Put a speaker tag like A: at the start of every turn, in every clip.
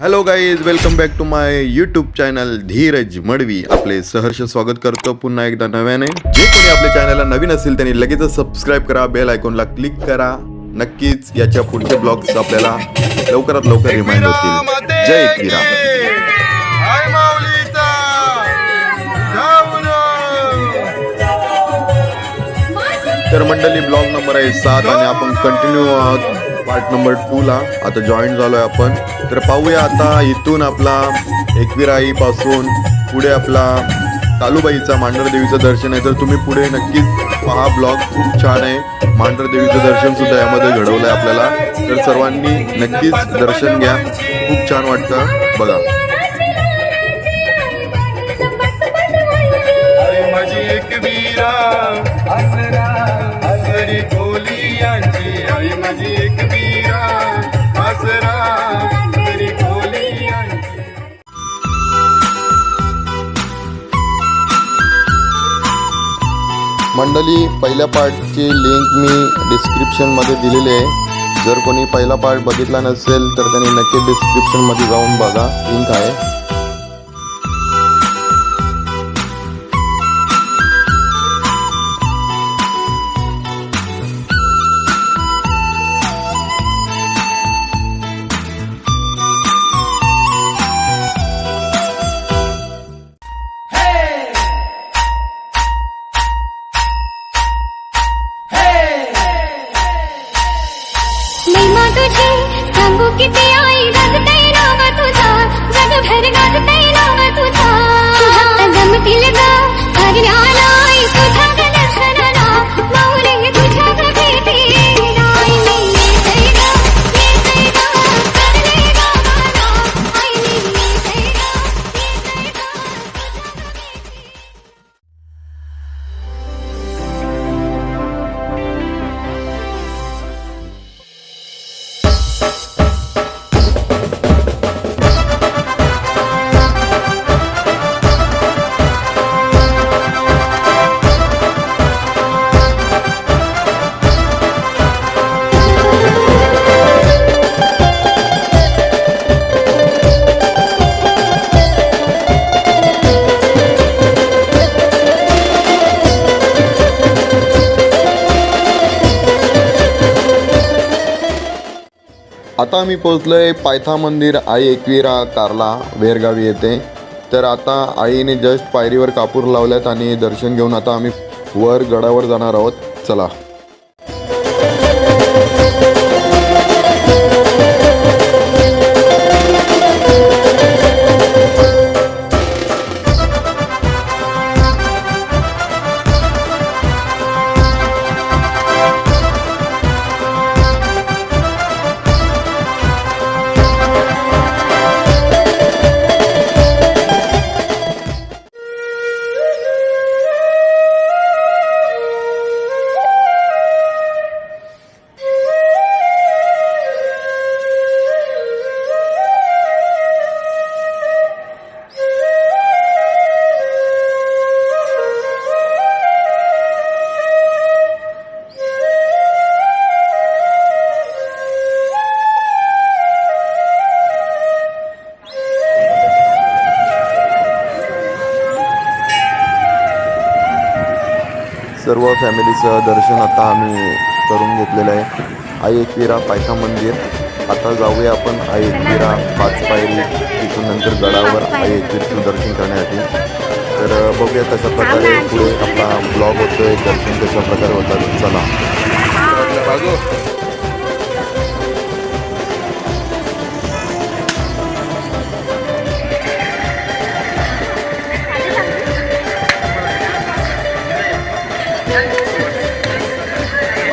A: Hello guys welcome back to my YouTube channel Dheeraj Madavi आपले सहर्ष स्वागत करतो पुन्हा एकदा नव्याने. जे कोणी आपल्या चॅनलला नवीन असेल त्यांनी लगेचच सबस्क्राईब करा बेल आयकॉनला क्लिक करा. नक्कीच याच्या पुढचे ब्लॉग्स आपल्याला लवकरात लवकर रिमाइंड होतील. जय
B: जाऊ
A: तर मंडळी ब्लॉग नंबर आहे सात आणि आपण कंटिन्यू आहोत. पार्ट नंबर टू ला. आता जॉईन झालोय आपण. तर पाहूया आता इथून आपला एकविराई पासून पुढे आपला कालूबाईचा मांढरदेवीचं दर्शन आहे. तर तुम्ही पुढे नक्कीच पहा. ब्लॉग खूप छान आहे. मांढरदेवीचं दर्शन सुद्धा यामध्ये घडवलंय आपल्याला. तर सर्वांनी नक्कीच दर्शन घ्या. खूप छान वाटतं. बघा.
B: माझी एक
A: मंडळी पहिल्या पार्टची लिंक मी डिस्क्रिप्शनमध्ये दिलेली आहे. जर कोणी पहिला पार्ट बघितला नसेल तर त्यांनी नक्की डिस्क्रिप्शनमध्ये जाऊन बघा. लिंक आहे.
C: तुझी सांगू किती आई गाजते नाव तुझा जगभर गाजते नाव तुझा. तुझ्या जमतील ग
A: आता आम्ही आहे पायथा मंदिर आई एकविरा कारला वेरगावी येते तर आता आईने जस्ट पायरीवर कापूर लावल्यात आणि दर्शन घेऊन आता आम्ही वर गडावर जाणार आहोत. चला. सर्व फॅमिलीचं दर्शन आता आम्ही करून घेतलेलं आहे. आई एकविरा पायथा मंदिर. आता जाऊया आपण आई एकविरा पाच पायरी तिथून नंतर गडावर आई एकवीरचं दर्शन करण्यासाठी. तर बघूया कशा प्रकारे पुढे आपला ब्लॉग होतोय दर्शन कशा प्रकारे होतात. चला.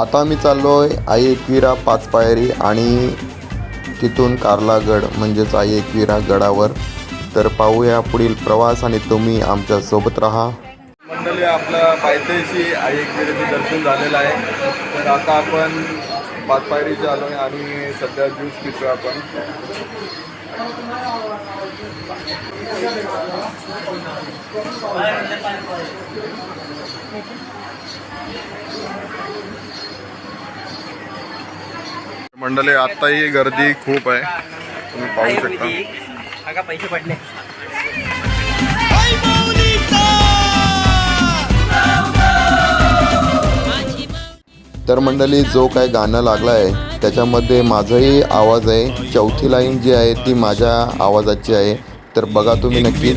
A: आता मी चाललो आहे आई एकविरा पाच पायरी आणि तिथून कार्लागड म्हणजेच आई एकविरा गडावर. तर पाहूया पुढील प्रवास आणि तुम्ही आमच्यासोबत राहा.
B: मंडळी आपलं पायथ्याशी आई एकविराचे दर्शन झालेलं आहे. तर आता आपण पाच पायरीचे आलो आहे आणि सध्या ज्यूस पितो आपण. Thank you. मंडळी आत्ताही गर्दी खूप आहे. तुम्ही पाहू शकता.
D: पैसे पडले.
A: तर मंडळी जो काय गाणं लागलं आहे त्याच्यामध्ये माझाही आवाज आहे. चौथी लाईन जी आहे ती माझ्या आवाजाची आहे. तर बघा तुम्ही नक्की.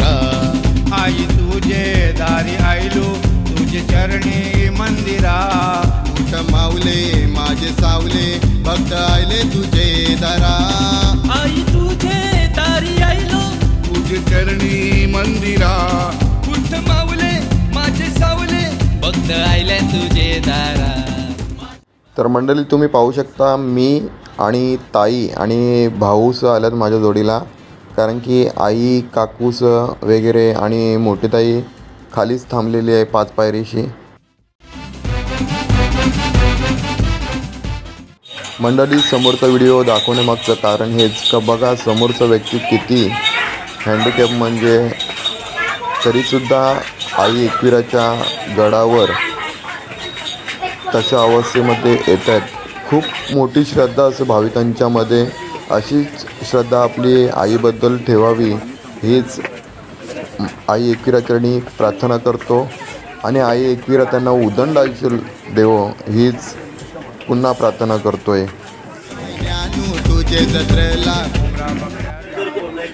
E: आई तुझे दारी आयलो तुझे चरणी मंदिरा. माऊले माझे सावले भक्त आयले तुझे दारा.
D: आई तुझे दारी आईलो
E: तुझे चरणी मंदिरा.
D: कुठ माऊले माझे सावले. भक्त आईले तुझे दारा.
A: तर मंडळी तुम्ही पाहू शकता मी आणि ताई आणि भाऊस आल्यात माझ्या जोडीला. कारण की आई काकूस वगैरे आणि मोठी ताई खालीच थांबलेली आहे पाच पायरीशी. मंडळी समोरचा व्हिडिओ दाखवण्यामागचं कारण हेच का बघा समोरचा व्यक्ती किती हँडिकॅप म्हणजे तरीसुद्धा आई एकविराच्या गडावर तशा अवस्थेमध्ये येत आहेत खूप मोठी श्रद्धा असं भाविकांच्यामध्ये अशीच श्रद्धा आपली आईबद्दल ठेवावी हीच आई एकविराचरणी प्रार्थना करतो. आणि आई एकविरा त्यांना उदंड आयुष्य देवो हीच पुन्हा प्रार्थना करतोय.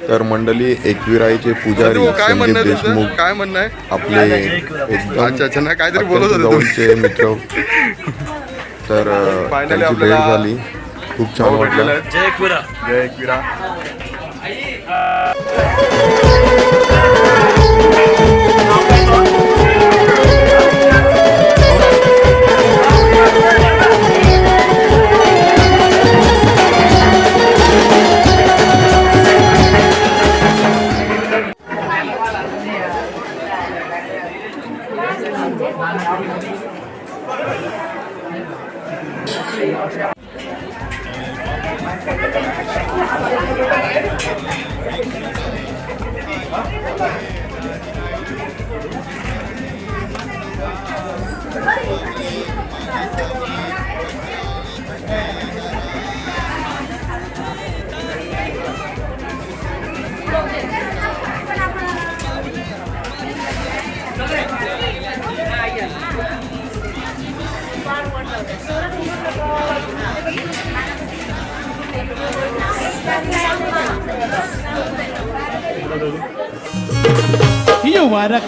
A: तर मंडळी एकविराईचे पुजारी
B: काय
A: संदीप देशमुख
B: काय म्हणणं आहे?
A: आपले एकदम
B: काहीतरी.
A: जवळचे मित्र. तर त्यांची भेट
B: आपल्याला
A: झाली. खूप छान वाटलं.
D: जय कुरा
B: जय एकविरा.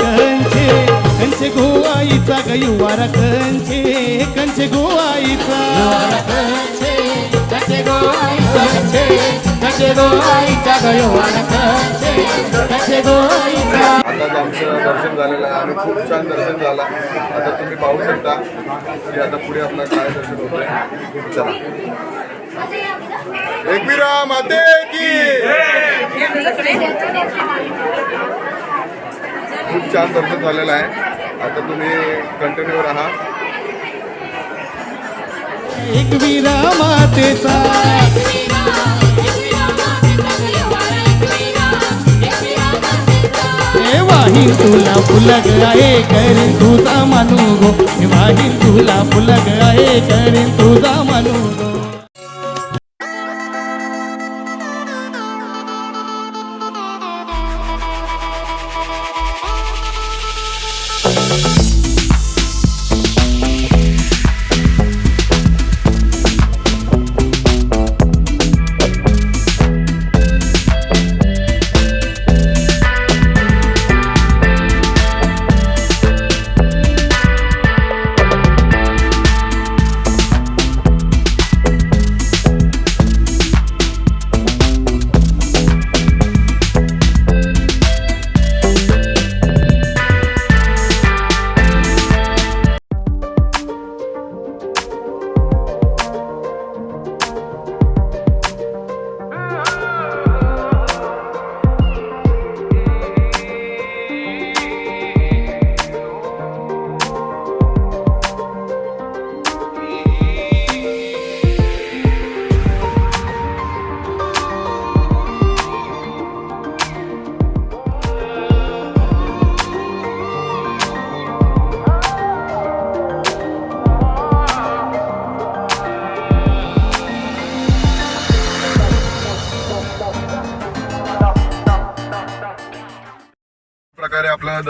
F: कंचे कंचे गोवाईचा ग युवारा कंचे कंचे गोवाईचा? कंचे गोवाईचा कंचे कंचे गोवाईचा ग युवारा कंचे कंचे गोवाईचा?
B: आताच आमचं दर्शन झालेलं आहे. आणि खूप छान दर्शन झालं. आता तुम्ही पाहू शकता की आता पुढे आपलं काय दर्शन होतंय. चला. एकविरा माते की खूप छान दर्शन झालेलं आहे. आता तुम्ही कंटिन्यू राहा.
F: एक मातेचा. हे तुला फुलग आहे करीन तुझा मानू गो. हे तुला फुलग आहे करीन तुझा मानू गो.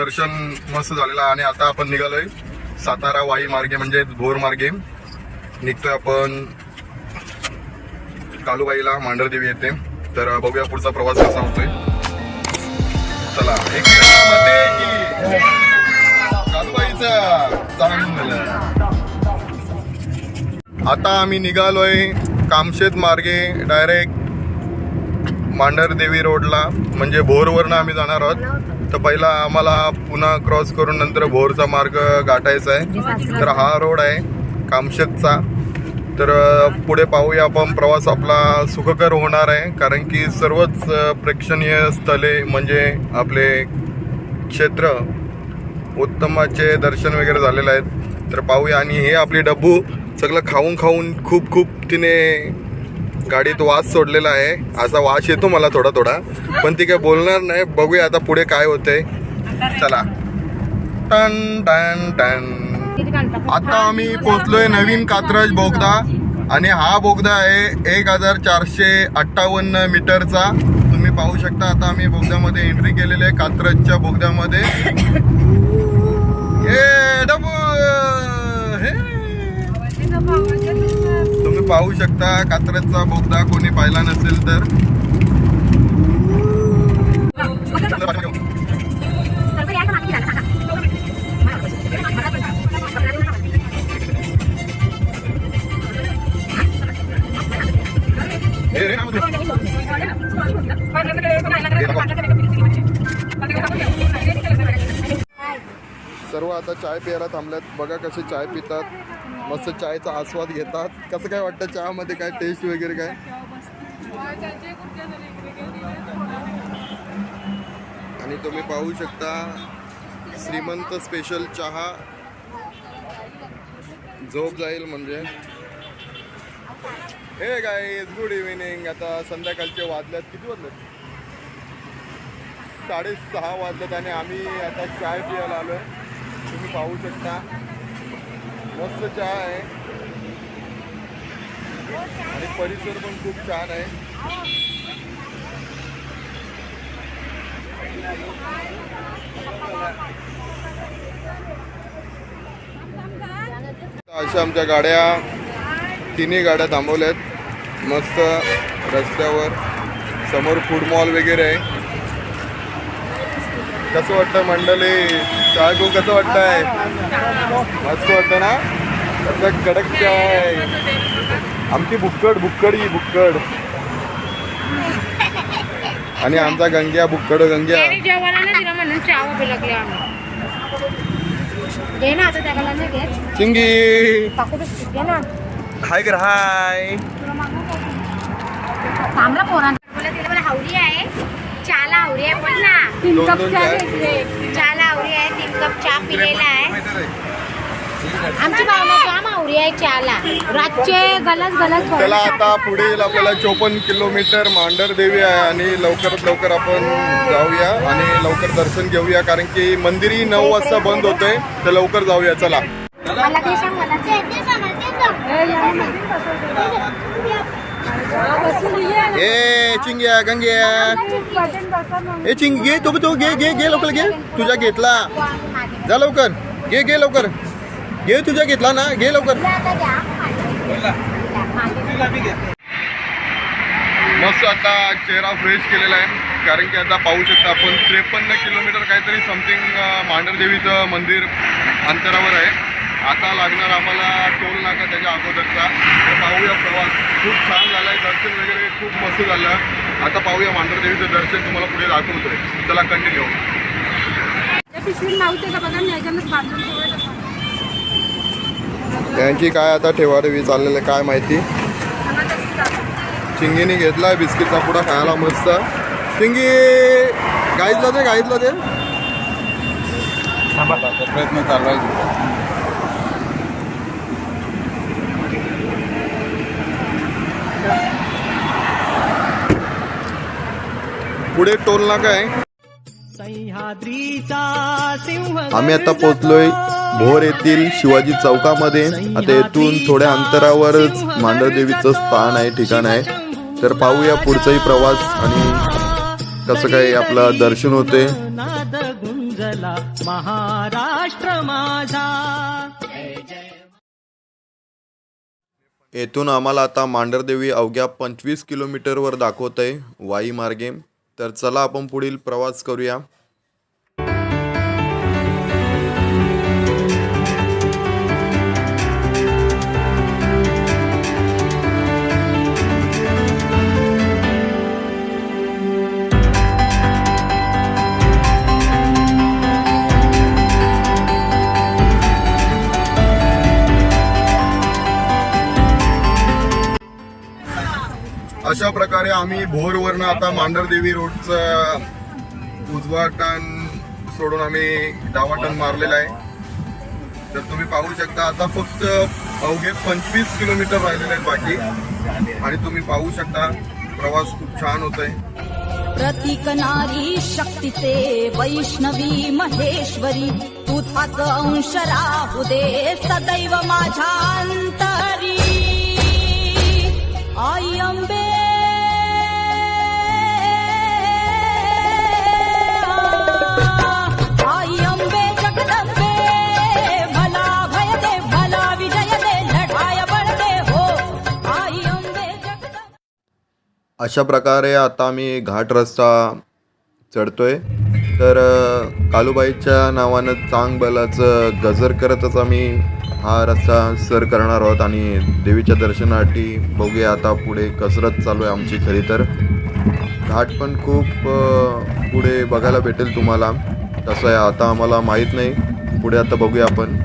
B: दर्शन मस्त झालेलं आहे. आणि आता आपण निघालोय सातारा वाई मार्गे म्हणजे भोर मार्गे. निघतोय आपण कालूबाईला मांढरदेवी येते तर बघूया पुढचा प्रवास कसा होतोय. चला एक कालूबाईचा आता आम्ही निघालोय कामशेत मार्गे डायरेक्ट मांढरदेवी रोडला. म्हणजे भोरवरनं आम्ही जाणार आहोत. तर पहिला आम्हाला पुन्हा क्रॉस करून नंतर भोरचा मार्ग गाठायचा आहे. तर हा रोड आहे कामशेतचा. तर पुढे पाहूया आपण प्रवास आपला सुखकर होणार आहे कारण की सर्वच प्रेक्षणीय स्थळे म्हणजे आपले क्षेत्र उत्तमाचे दर्शन वगैरे झालेले आहेत. तर पाहूया आणि हे आपली डब्बू सगळं खाऊन खाऊन खूप खूप तिने गाडीत वास सोडलेला आहे. असा वास येतो मला थोडा थोडा. पण ती काय बोलणार नाही. बघूया आता पुढे काय होते चला. टन टन टन. आता आम्ही पोहोचलोय नवीन कात्रज बोगदा. आणि हा बोगदा आहे एक हजार चारशे अठ्ठावन्न मीटरचा. तुम्ही पाहू शकता आता आम्ही बोगद्यामध्ये एंट्री केलेली आहे कात्रजच्या बोगद्यामध्ये. हे डबू हे. पाहू शकता कात्रजचा बोगदा कोणी पाहिला नसेल तर. सर्व आता चाय प्यायला थांबल्यात. बघा कसे चाय पितात. मस्त चायचा आस्वाद घेतात. कसं काय वाटतं चहामध्ये? काय टेस्ट वगैरे काय? आणि तुम्ही पाहू शकता श्रीमंत स्पेशल चहा. झोप जाईल म्हणजे. हे काय गुड इव्हिनिंग आता संध्याकाळचे वाजल्यात किती वाजल्यात साडेसहा वाजल्यात आणि आम्ही आता चाय पियाला आहे तुम्ही पाहू शकता. मस्त चहा आहे. आणि परिसर पण खूप छान आहे. अशा आमच्या गाड्या तिन्ही गाड्या थांबवल्यात. मस्त रस्त्यावर समोर फूड मॉल वगैरे आहे. कसं वाटतं मंडळी? चाय खूप कसं वाटतंय? मस्त वाटतं ना? कसं कडक चाय आमची बुक्कड बुक्कडी बुक्कड. आणि आमचा गंग्या बुक्कड गंग्या.
G: आता
A: चिंगी. हाय कर हाय.
G: थांबला पोरांना. बोला तिला मला हावरी आहे. चहाला हावरी आहे बोल ना. तीन कप चहाला हावरी आहे. कप चहा पिलेला आहे आमची भावना जाम हावरी आहे चहाला रातचे गलस गलस
A: त्याला आता पुढील आपल्याला चोपन्न किलोमीटर मांढर देवी आहे आणि लवकरात लवकर आपण जाऊया आणि लवकर दर्शन घेऊया कारण की मंदिरही नऊ वाजता बंद होतंय तर लवकर जाऊया चला
G: मला ते सांग मला ते ते सांग, मला ते सांग.
A: ए चिंग्या गंग्या. ए चिंग घे तो तो घे घे घे लवकर घे. तुझा घेतला. जा लवकर. घे घे लवकर. घे तुझा घेतला ना. घे लवकर. मस्त आता चेहरा फ्रेश केलेला आहे. कारण की आता पाहू शकता आपण त्रेपन्न किलोमीटर काहीतरी समथिंग मांढरदेवीचं मंदिर अंतरावर आहे. आता लागणार आम्हाला टोल नाका त्याच्या अगोदरचा. तर पाहूया प्रवास. खूप छान झाला आहे दर्शन वगैरे खूप मस्त झालं. आता पाहूया मांढरदेवीचं दर्शन तुम्हाला पुढे दाखवतोय. चला कंटिन्यू त्यांची काय आता ठेवाठेवी चाललेलं आहे काय माहिती? चिंगीने घेतलाय बिस्किटचा पुडा खायला मस्त. चिंगी गाईतला दे गाईतला दे
B: प्रयत्न चालू आहे.
A: पुढे टोल नाका आहे आम्ही आता पोहोचलोय भोर येथील शिवाजी चौकामध्ये. आता येथून थोड्या अंतरावरच मांढरदेवीचं स्थान आहे ठिकाण आहे. तर पाहूया पुढचाही प्रवास आणि कसं काय आपलं दर्शन होते
F: महाराष्ट्र माझा.
A: येथून आम्हाला आता मांढरदेवी अवघ्या पंचवीस किलोमीटरवर दाखवत आहे वाई मार्गे तर चला आपण पुढील प्रवास करूया.
B: अशा प्रकारे आम्ही भोरवरनं आता मांढरदेवी रोडचं उजवा टन सोडून आम्ही डावा टन मारलेला आहे. तर तुम्ही पाहू शकता आता फक्त अवघे पंचवीस किलोमीटर राहिलेले आहेत बाकी. आणि तुम्ही पाहू शकता प्रवास खूप छान होत आहे
H: प्रतीक नारी शक्तीचे वैष्णवी महेश्वरी तुझाच अंश राहू दे सदैव माझ्या अंतरी आई अंबे
A: अशा प्रकारे आता आम्ही घाट रस्ता चढतो आहे तर कालूबाईच्या नावानं चांग बलाचं गजर करतच आम्ही हा रस्ता सर करणार आहोत आणि देवीच्या दर्शनासाठी बघूया आता पुढे कसरत चालू आहे आमची खरी तर. घाट पण खूप पुढे बघायला भेटेल तुम्हाला. तसं आहे आता आम्हाला माहीत नाही. पुढे आता बघूया आपण.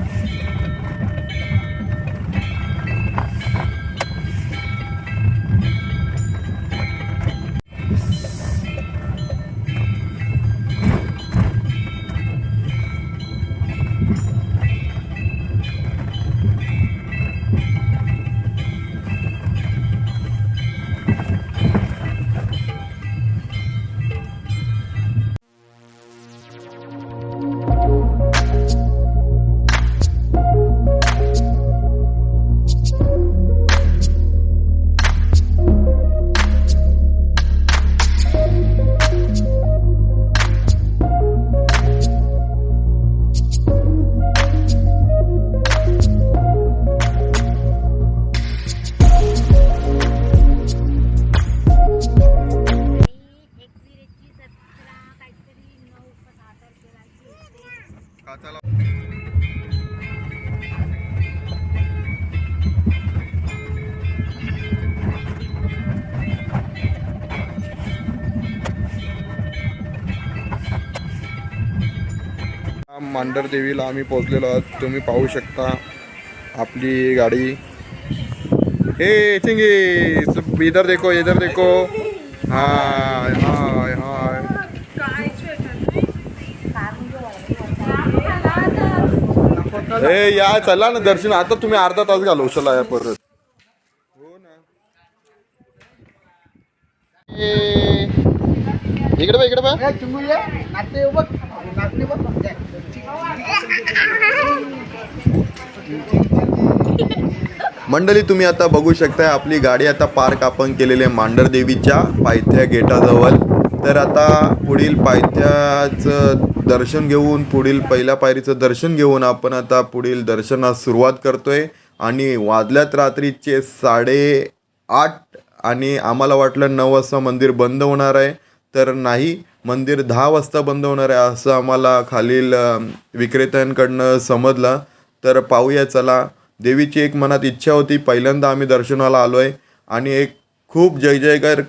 B: मांढर देवीला आम्ही पोहोचलेलो आहोत. तुम्ही पाहू शकता आपली गाडी. हे चिंगी इधर देखो इधर देखो. हाय हाय हाय. हे या चला ना दर्शन. आता तुम्ही अर्धा तास घालवशाल या परत. हो ना. इकडे बघ इकडे बघ.
A: मंडळी तुम्ही आता बघू शकताय आपली गाडी आता पार्क आपण केलेली आहे देवीच्या पायथ्या गेटाजवळ. तर आता पुढील पायथ्याचं दर्शन घेऊन पुढील पहिल्या पायरीचं दर्शन घेऊन आपण आता पुढील दर्शनास सुरुवात करतोय. आणि वाजल्यात रात्रीचे साडे आठ आणि आम्हाला वाटलं नऊ वाजता मंदिर बंद होणार आहे. तर नाही मंदिर दहा वाजता बंद होणार आहे असं आम्हाला खालील विक्रेत्यांकडनं समजलं. तर पाहूया चला. देवीची एक मनात इच्छा होती. पहिल्यांदा आम्ही दर्शनाला आलो आहे आणि एक खूप जय जयकार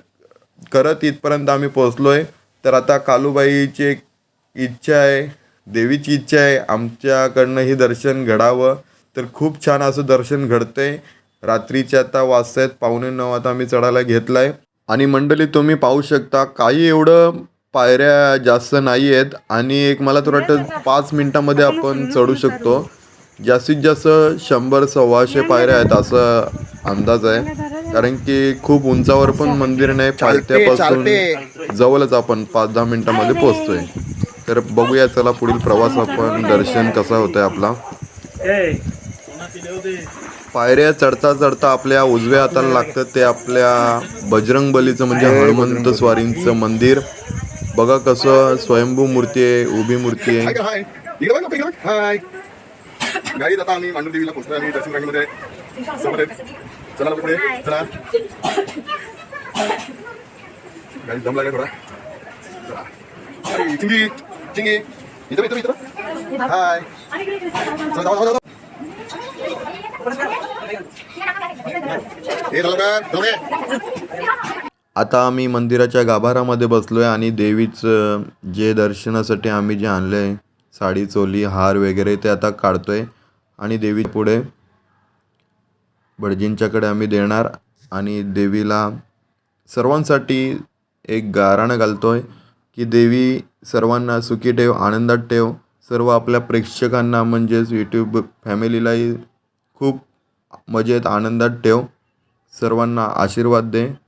A: करत इथपर्यंत आम्ही पोचलो आहे तर आता कालूबाईची एक इच्छा आहे देवीची इच्छा आहे. आमच्याकडनं हे दर्शन घडावं. तर खूप छान असं दर्शन घडतं आहे रात्रीचे आता वाजता आहेत. पावणे नऊ आता आम्ही चढायला घेतला आहे आणि मंडळी तुम्ही पाहू शकता काही एवढं पायऱ्या जास्त नाही आहेत आणि एक मला तर वाटतं पाच मिनटामध्ये आपण चढू शकतो. जास्तीत जास्त शंभर सव्वाशे पायऱ्या आहेत असं अंदाज आहे. कारण की खूप उंचावर पण मंदिर नाही पायथ्यापासून जवळच आपण पाच दहा मिनिटामध्ये पोहोचतोय. तर बघूया चला पुढील प्रवास आपण दर्शन कसा होतंय आपला. पायऱ्या चढता चढता आपल्या उजव्या हाताला लागतं ते आपल्या बजरंग बलीचं म्हणजे हनुमंत स्वारींचं मंदिर. बघा कसं स्वयंभू मूर्ती आहे उभी मूर्ती आहे.
B: हाय का हाय? इकडे बघ इकडे बघ. हाय. गाईत आता आम्ही मांडूर देवीला पोहोचलो आणि दर्शन रांगेमध्ये समोर आहेत चला लवकर पुढे. चला. गाडी दम लागला थोडा. चला. हाय, चिंगी चिंगी. इथं इथं इथं हाय. चला
A: आता आम्ही मंदिराच्या गाभारामध्ये आहे आणि देवीचं जे दर्शनासाठी आम्ही जे आणलं आहे साडी चोली हार वगैरे ते आता काढतो आहे आणि देवी पुढे भटजींच्याकडे आम्ही देणार आणि देवीला सर्वांसाठी एक गाराणं घालतो आहे की देवी सर्वांना सुखी ठेव आनंदात ठेव. सर्व आपल्या प्रेक्षकांना म्हणजेच यूट्यूब फॅमिलीलाही खूप मजेत आनंदात ठेव. सर्वांना आशीर्वाद दे.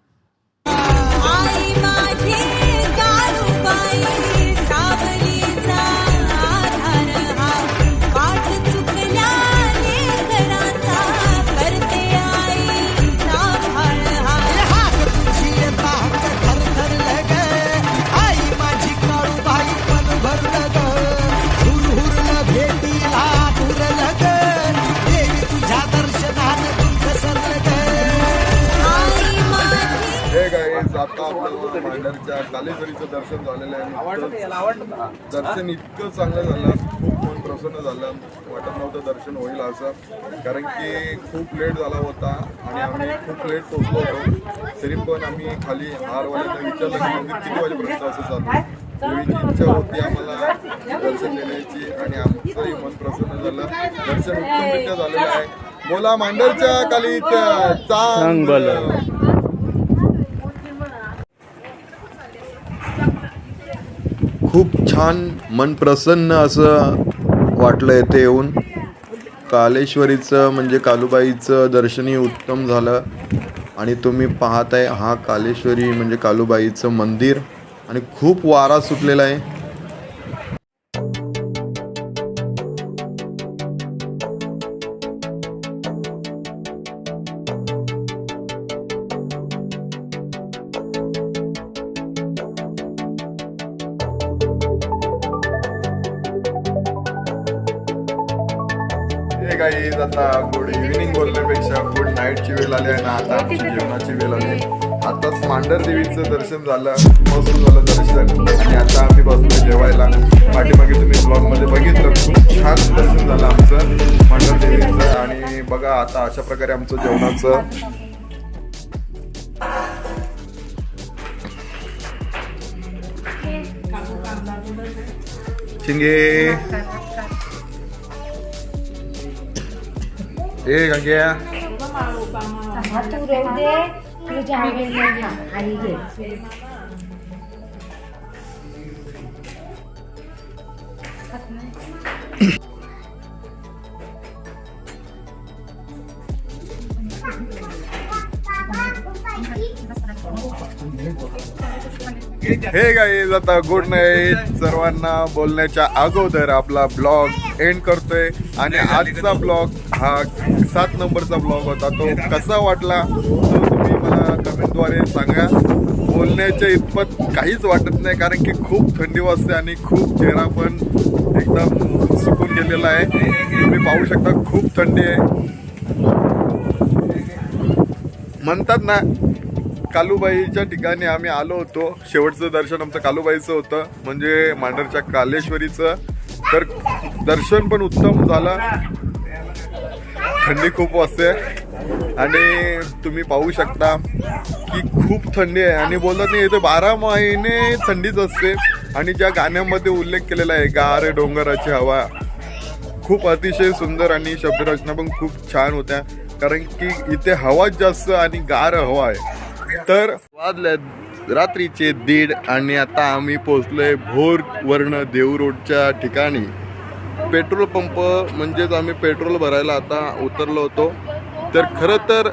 B: कालेश्वरीचं दर्शन झालेलं आहे. दर्शन इतकं चांगलं झालं खूप मन प्रसन्न झालं. वाटत नव्हतं दर्शन होईल असं. कारण की खूप लेट झाला होता आणि आम्ही खूप लेट पोहोचलो होतो. तरी पण आम्ही खाली हारवाल्यांना विचारलं की मंदिर किती वाजेपर्यंत असं चालू देवीची इच्छा होती आम्हाला दर्शन देण्याची आणि आमचंही मन प्रसन्न झालं. दर्शन उत्तमरित्या झालेलं आहे. बोला मांडरच्या काली चांग
A: खूप छान मन प्रसन्न असं वाटलं येथे येऊन. कालेश्वरीचं म्हणजे कालूबाईचं दर्शनही उत्तम झालं. आणि तुम्ही पाहताय हा कालेश्वरी म्हणजे कालूबाईचं मंदिर. आणि खूप वारा सुटलेला आहे.
B: काही आता गुड इव्हिनिंग बोलण्यापेक्षा गुड नाईटची वेळ आली आहे ना आता आमची जेवणाची वेळ आली आताच मांडर देवीचं दर्शन झालं मस्त झालं दर्शन. आणि आता आम्ही बसलो जेवायला. पाठीमागे तुम्ही ब्लॉगमध्ये बघितलं. खूप छान दर्शन झालं आमचं मांडर देवीचं. आणि बघा आता अशा प्रकारे आमचं जेवणाचं चिंगे. ए गंग्या
G: तू राहू दे तुझ्या घे
B: हे गाईज आता गुड नाईट सर्वांना बोलण्याच्या अगोदर आपला ब्लॉग एंड करतोय. आणि आजचा ब्लॉग हा सात नंबरचा ब्लॉग होता. तो कसा वाटला? तो तुम्ही मला कमेंटद्वारे सांगा. बोलण्याच्या इतपत काहीच वाटत नाही कारण की खूप थंडी वाजते आणि खूप चेहरा पण एकदम सुकून गेलेला आहे. तुम्ही पाहू शकता खूप थंडी आहे. म्हणतात ना कालूबाईच्या ठिकाणी आम्ही आलो होतो. शेवटचं दर्शन आमचं कालूबाईचं होतं. म्हणजे मांडरच्या कालेश्वरीचं. तर दर्शन पण उत्तम झालं. थंडी खूप वाजते. आणि तुम्ही पाहू शकता की खूप थंडी आहे. आणि बोलत नाही इथे बारा महिने थंडीच असते. आणि ज्या गाण्यामध्ये उल्लेख केलेला आहे गार डोंगराची हवा. खूप अतिशय सुंदर आणि शब्दरचना पण खूप छान होत्या. कारण की इथे हवाच जास्त आणि गार हवा आहे. तर वाजले रात्रीचे दीड आणि आता आम्ही पोचलोय भोर वर्ण देऊ रोडच्या ठिकाणी. पेट्रोल पंप म्हणजेच आम्ही पेट्रोल भरायला आता उतरलो होतो. तर खरं तर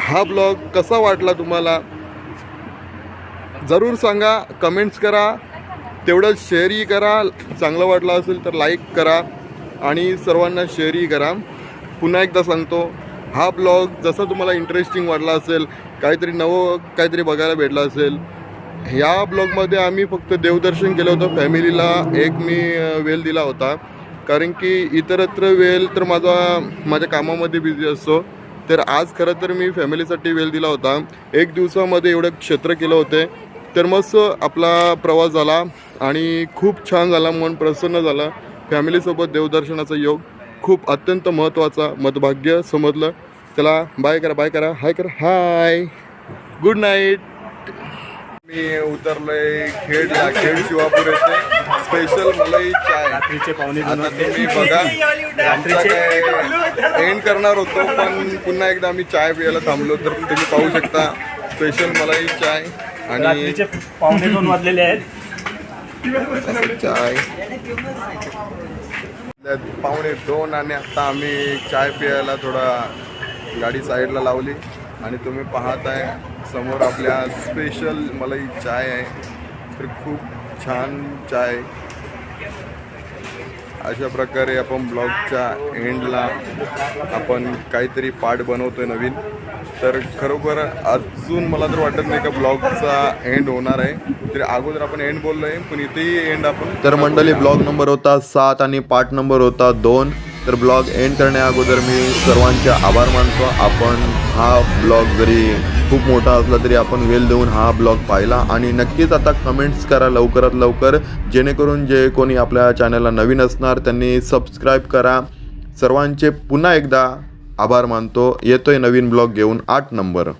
B: हा ब्लॉग कसा वाटला तुम्हाला? जरूर सांगा कमेंट्स करा तेवढं शेअरही करा चांगलं वाटलं असेल तर लाईक करा आणि सर्वांना शेअरही करा. पुन्हा एकदा सांगतो हा ब्लॉग जसा तुम्हाला इंटरेस्टिंग वाटला असेल काहीतरी नवं काहीतरी बघायला भेटलं असेल ह्या ब्लॉगमध्ये आम्ही फक्त देवदर्शन केलं होतं. फॅमिलीला एक मी वेल दिला होता. कारण की इतरत्र वेल तर माझा माझ्या कामामध्ये बिझी असतो. तर आज खरं तर मी फॅमिलीसाठी वेल दिला होता. एक दिवसामध्ये एवढं क्षेत्र केलं होते. तर मस्त आपला प्रवास झाला आणि खूप छान झाला मन प्रसन्न झालं. फॅमिलीसोबत देवदर्शनाचा योग खूप अत्यंत महत्त्वाचा मतभाग्य समजलं. चला बाय करा बाय करा. हाय करा. हाय गुड नाईट मी उतरलोय खेडला खेड शिवापूर येथे स्पेशल मलाई चाय.
I: रात्रीचे दोन
B: आता तुम्ही बघा आमचा काय एंड करणार होतो पण पुन्हा एकदा आम्ही चाय प्यायला थांबलो तर तुम्ही पाहू शकता. स्पेशल मलाई चाय आणि
I: रात्रीचे पावणे दोन वाजलेले आहेत.
B: चाय. पावणे दोन आणि आता आम्ही चाय प्यायला थोडा गाडी साईडला लावली. आणि तुम्ही पाहताय समोर आपल्या स्पेशल मलाई चाय आहे. तर खूप छान चाय. अशा प्रकारे आपण ब्लॉगच्या एंडला आपण काहीतरी पार्ट बनवतोय नवीन. तर खरोखर अजून मला तर वाटत नाही का ब्लॉगचा एंड होणार आहे. तरी अगोदर आपण एंड बोललोय पण इथेही एंड आपण
A: तर मंडळी ब्लॉग नंबर होता सात आणि पार्ट नंबर होता दोन. तर ब्लॉग एंड करण्या अगोदर मी सर्वांचे आभार मानतो. आपण हा ब्लॉग जरी खूप मोठा असला तरी आपण वेल देऊन हा ब्लॉग पाहिला. आणि नक्कीच आता कमेंट्स करा लवकरात लवकर. जेणेकरून जे कोणी आपल्या चॅनलला नवीन असणार त्यांनी सबस्क्राईब करा. सर्वांचे पुन्हा एकदा आभार मानतो. येतोय नवीन ब्लॉग घेऊन आठ नंबर.